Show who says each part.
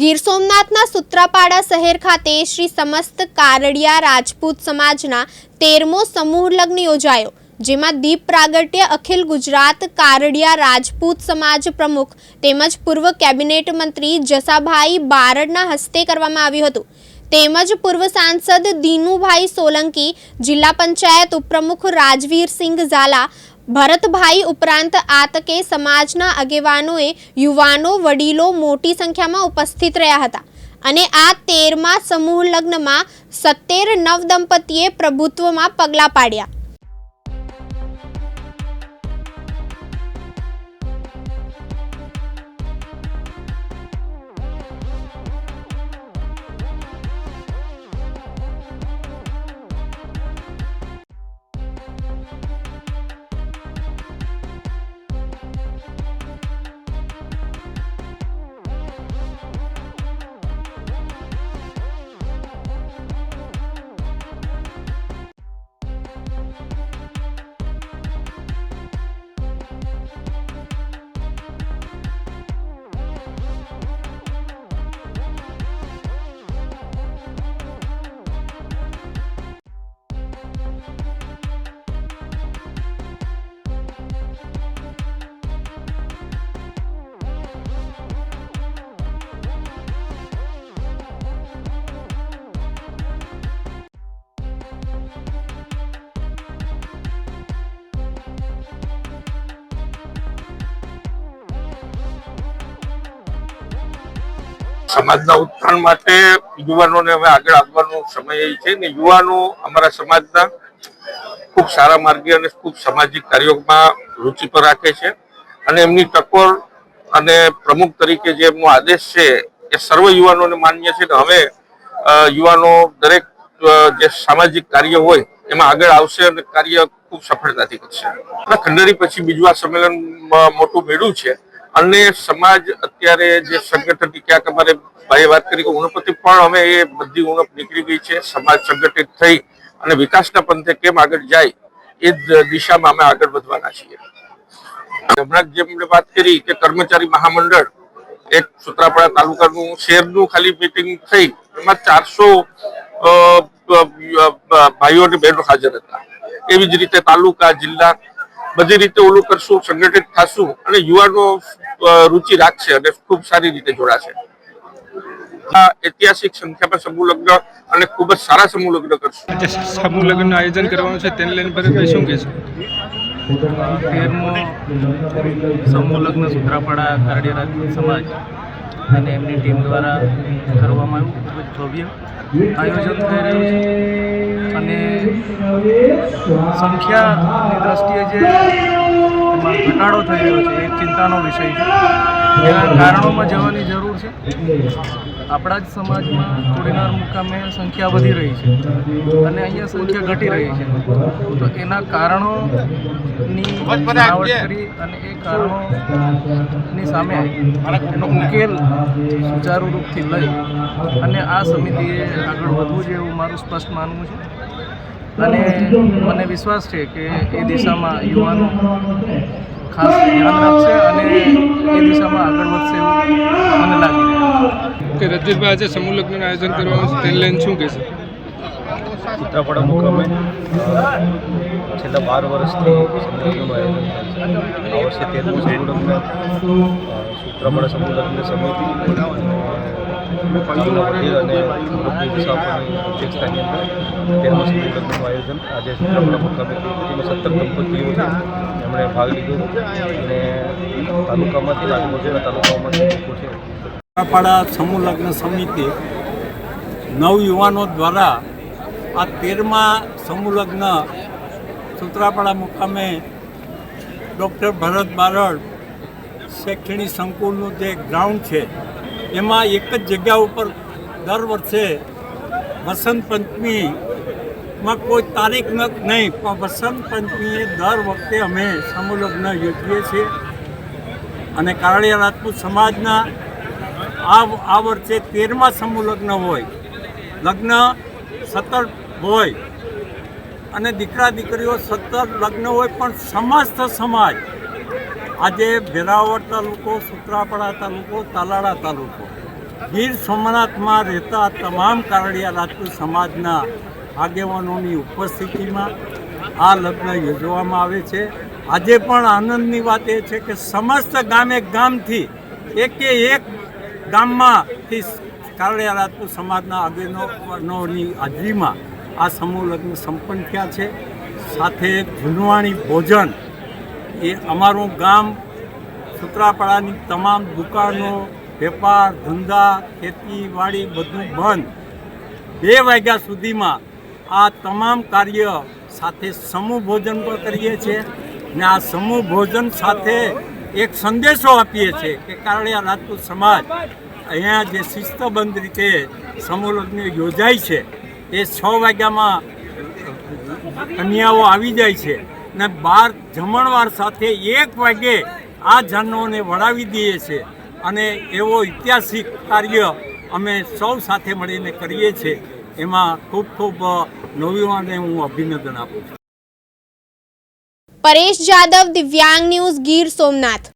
Speaker 1: ગીર સોમનાથના સુત્રાપાડા શહેર ખાતે શ્રી સમસ્ત કારડિયા રાજપૂત સમાજના તેરમો સમૂહ લગ્ન યોજાયો, જેમાં દીપ પ્રાગટ્ય અખિલ ગુજરાત કારડિયા રાજપૂત સમાજ પ્રમુખ તેમજ પૂર્વ કેબિનેટ મંત્રી જસાભાઈ બારડના હસ્તે કરવામાં આવ્યું હતું. તેમજ પૂર્વ સાંસદ દીનુભાઈ સોલંકી, જિલ્લા પંચાયત ઉપપ્રમુખ રાજવીરસિંહ ઝાલા ભરતભાઈ ઉપરાંત આતકે સમાજના આગેવાનોએ યુવાનો, વડીલો મોટી સંખ્યામાં ઉપસ્થિત રહ્યા હતા અને આ તેરમા સમૂહ લગ્નમાં સત્તેર નવદંપતીએ પ્રભુત્વમાં પગલાં પાડ્યા.
Speaker 2: સમાજના ઉત્થાન માટે યુવાનોને હવે આગળ આવવાનો સમય છે ને યુવાનો અમારા સમાજના ખૂબ સારા માર્ગે અને ખૂબ સામાજિક કાર્યોમાં રુચિ પર રાખે છે. અને એમની ટકોર અને પ્રમુખ તરીકે જે એમનો આદેશ છે એ સર્વ યુવાનોને માન્ય છે ને હવે યુવાનો દરેક જે સામાજિક કાર્ય હોય એમાં આગળ આવશે અને કાર્ય ખૂબ સફળતાથી કરશે. ખંડેરી પછી બીજું આ સંમેલન મોટું મેળ્યું છે. અને સમાજ અત્યારે જે સંગઠન ક્યાંક અમારે ભાઈ વાત કરી કે ઉણપતિ પણ અમે એ બધી ઉણપ નીકળી ગઈ છે. સમાજ સંગઠિત થઈ અને વિકાસના પંથે કેમ આગળ જાય એ દિશામાં અમે આગળ વધવાના છીએ. હમણાં જેમ વાત કરી કે કર્મચારી મહામંડળ, એક સુત્રાપાડા તાલુકાનું શહેરનું ખાલી મિટિંગ થઈ, એમાં ચારસો ભાઈઓ અને બહેનો હાજર હતા. એવી જ રીતે તાલુકા, જિલ્લા બધી રીતે ઓલું કરશું, સંગઠિત થશું અને યુવાનો રુચિ રાખશે અને ખૂબ સારી રીતે જોડાશે. આ ઐતિહાસિક સંખ્યામાં સમૂહ લગ્ન અને ખૂબ જ સારા સમૂહ લગ્ન કરશું.
Speaker 3: સમૂહ લગ્નનું આયોજન કરવાનું છે તેને લઈને ભરતભાઈ શું કહેશો?
Speaker 4: સમૂહ લગ્ન સુત્રાપાડા કારડિયા સમાજ અને એમની ટીમ દ્વારા કરવામાં આવ્યું. ખૂબ જ ભવ્ય આયોજન થઈ રહ્યું છે. અને સંખ્યાની દ્રષ્ટિએ જે એમાં ઘટાડો થઈ રહ્યો છે એક ચિંતાનો વિષય છે. એના કારણોમાં જવાની જરૂર છે. આપણા જ સમાજમાં કોડીનાર મુકામે સંખ્યા વધી રહી છે અને અહીંયા સંખ્યા ઘટી રહી છે. તો એના કારણોની બનાવટ કરી અને એ કારણોની સામે એનો ઉકેલ સુચારુ રૂપથી લઈ અને આ સમિતિએ આગળ વધવું જોઈએ એવું મારું સ્પષ્ટ માનવું છે. અને મને વિશ્વાસ છે કે એ દિશામાં યુવાનો ખાસ ધ્યાન રાખશે અને એ દિશામાં આગળ વધશે એવું મને લાગી રહ્યું
Speaker 3: કે રજનીભાઈ આજે સમૂહ લગ્નનું આયોજન કરવાનું છે. તેને લઈને શું કહેશે?
Speaker 5: સૂત્રાપાડા મુકામે છેલ્લા બાર વર્ષથી સમૂહલગ્નનું આયોજન છે. આ વર્ષે તેરમું અ, સૂત્રાપાડા સમૂહલગ્ન સમિતિ અને અધ્યક્ષતાની અંદર તેરમા સમૂહલગ્નનું આયોજન આજે મુકામે સત્તર દંપતીઓ એમણે ભાગ લીધો. અને તાલુકામાંથી રાજકોટના તાલુકાઓમાંથી લોકો છે.
Speaker 6: પાડા સમૂહ લગ્ન સમિતિ નવયુવાનો દ્વારા આ તેરમા સમૂહ લગ્ન સુત્રાપાડા મુકામે ડૉક્ટર ભરત બારડ શૈક્ષણિક સંકુલનું જે ગ્રાઉન્ડ છે, એમાં એક જ જગ્યા ઉપર દર વર્ષે વસંત પંચમીમાં કોઈ તારીખ નહીં, પણ વસંત પંચમીએ દર વખતે અમે સમૂહલગ્ન યોજીએ છીએ. અને કારડિયા રાજપૂત સમાજના આ આ વર્ષે તેરમા સમૂહલગ્ન હોય, લગ્ન સત્તર હોય, અને દીકરા દીકરીઓ સત્તર લગ્ન હોય, પણ સમસ્ત સમાજ આજે ભેરાવળ તાલુકો, સુત્રાપાડા તાલુકો, તાલાળા તાલુકો, ગીર સોમનાથમાં રહેતા તમામ કારડિયા રાજપૂત સમાજના આગેવાનોની ઉપસ્થિતિમાં આ લગ્ન યોજવામાં આવે છે. આજે પણ આનંદની વાત એ છે કે સમસ્ત ગામે ગામથી એકે એક ગામમાંથી કારડિયા સમાજના આગેવાનોની હાજરીમાં આ સમૂહ લગ્ન સંપન્ન થયા છે. સાથે જૂનવાણી ભોજન એ અમારું ગામ સુત્રાપાડાની તમામ દુકાનો, વેપાર, ધંધા, ખેતીવાડી બધું બંધ બે વાગ્યા સુધીમાં આ તમામ કાર્ય સાથે સમૂહ ભોજન પણ કરીએ છીએ ને આ સમૂહ ભોજન સાથે એક સંદેશો આપીએ છીએ કે કારણિયા રાજપૂત સમાજ અહીંયા જે શિસ્તબંધ રીતે સમૂહ લગ્ન યોજાય છે, એ છ વાગ્યામાં કન્યાઓ આવી જાય છે ને બાર જમણવાર સાથે એક વાગે આ જાનોને વળાવી દઈએ છીએ અને એવો ઐતિહાસિક કાર્ય અમે સૌ સાથે મળીને કરીએ છીએ. એમાં ખૂબ ખૂબ નવયુવાને હું અભિનંદન આપું છું.
Speaker 1: પરેશ જાદવ દિવ્યાંગ ન્યૂઝ ગીર સોમનાથ.